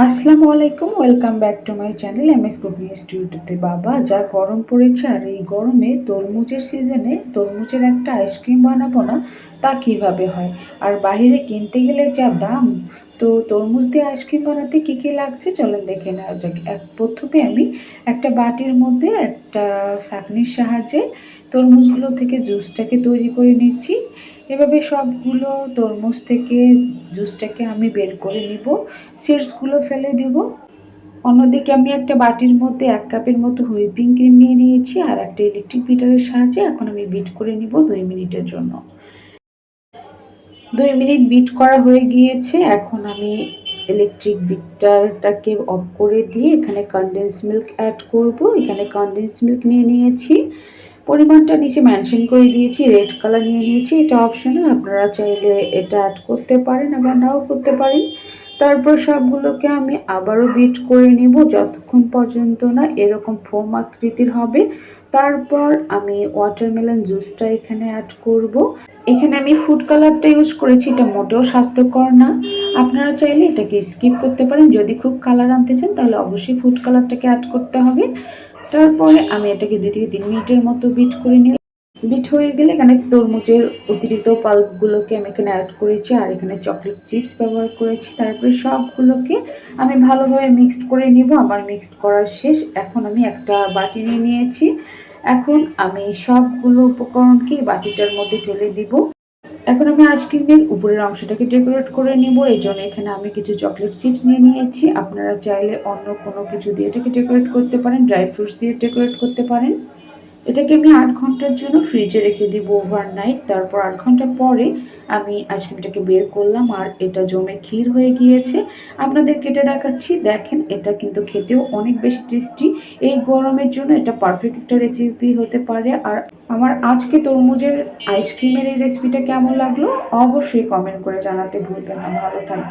আসসালামু আলাইকুম welcome back to my channel M S cooking স্টুডিওতে বাবা যা গরম পড়েছে আর এই গরমে তরমুজের সিজনে তরমুজের একটা আইসক্রিম বানাবো না, তা কীভাবে হয়? আর বাইরে কিনতে গেলে যা দাম, তো তরমুজ দিয়ে আইসক্রিম বানাতে কী কী লাগছে? চলেন দেখে নেওয়া যাক। এক প্রথমে আমি একটা বাটির মধ্যে একটা ছাঁকনির সাহায্যে তরমুজগুলো থেকে জুসটাকে তৈরি করে নিচ্ছি। এভাবে সবগুলো তরমুজ থেকে জুসটাকে আমি বের করে নিব। সিডসগুলো ফেলে দিব। অন্যদিকে আমি একটা বাটির মধ্যে এক কাপের মতো হুইপিং ক্রিম নিয়ে নিয়েছি আর একটা ইলেকট্রিক বিটারের সাহায্যে এখন আমি বিট করে নিব দুই মিনিটের জন্য। দুই মিনিট বিট করা হয়ে গিয়েছে। এখন আমি ইলেকট্রিক বিটারটাকে অফ করে দিয়ে এখানে কনডেন্স মিল্ক অ্যাড করব। এখানে কনডেন্স মিল্ক নিয়ে নিয়েছি। পরিমাণটা নিচে মেনশন করে দিয়েছি রেড কালার নিয়ে নিয়েছি, এটা অপশনাল আপনারা চাইলে এটা অ্যাড করতে পারেন আবার নাও করতে পারেন। তারপর সবগুলোকে আমি আবারও বিট করে নিব, যতক্ষণ পর্যন্ত না এরকম ফোম আকৃতির হবে। তারপর আমি ওয়াটারমেলন জুসটা এখানে অ্যাড করব। এখানে আমি ফুড কালারটা ইউজ করেছি, এটা মোটেও স্বাস্থ্যকর না। আপনারা চাইলে এটাকে স্কিপ করতে পারেন, যদি খুব কালার আনতে চান তাহলে অবশ্যই ফুড কালারটাকে অ্যাড করতে হবে। তারপরে আমি এটাকে দুই থেকে তিন মিনিটের মতো বিট করে নিই বিট হয়ে গেলে এখানে তরমুজের অতিরিক্ত পাল্পগুলোকে আমি এখানে অ্যাড করেছি আর এখানে চকলেট চিপস ব্যবহার করেছি। তারপরে সবগুলোকে আমি ভালোভাবে মিক্সড করে নিব। আমার মিক্সড করার শেষ। এখন আমি একটা বাটি নিয়ে নিয়েছি। এখন আমি সবগুলো উপকরণকে বাটিটার মধ্যে ঢেলে দিব। এখন আমি আইসক্রিমের উপরের অংশটাকে ডেকোরেট করে নিব। এই জন্য এখানে আমি কিছু চকলেট চিপস নিয়ে নিয়েছি। আপনারা চাইলে অন্য কোনো কিছু দিয়ে এটাকে ডেকোরেট করতে পারেন ড্রাই ফ্রুটস দিয়ে ডেকোরেট করতে পারেন। এটাকে আমি আট ঘণ্টার জন্য ফ্রিজে রেখে দিব ওভারনাইট তারপর আট ঘণ্টা পরে আমি আইসক্রিমটাকে বের করলাম, আর এটা জমে ক্ষীর হয়ে গিয়েছে। আপনাদের কেটে দেখাচ্ছি, দেখেন এটা কিন্তু খেতেও অনেক বেশি টেস্টি এই গরমের জন্য এটা পারফেক্ট একটা রেসিপি হতে পারে। আর আমার আজকে তরমুজের আইসক্রিমের এই রেসিপিটা কেমন লাগল, অবশ্যই কমেন্ট করে জানাতে ভুলবেন না। ভালো থাকবেন।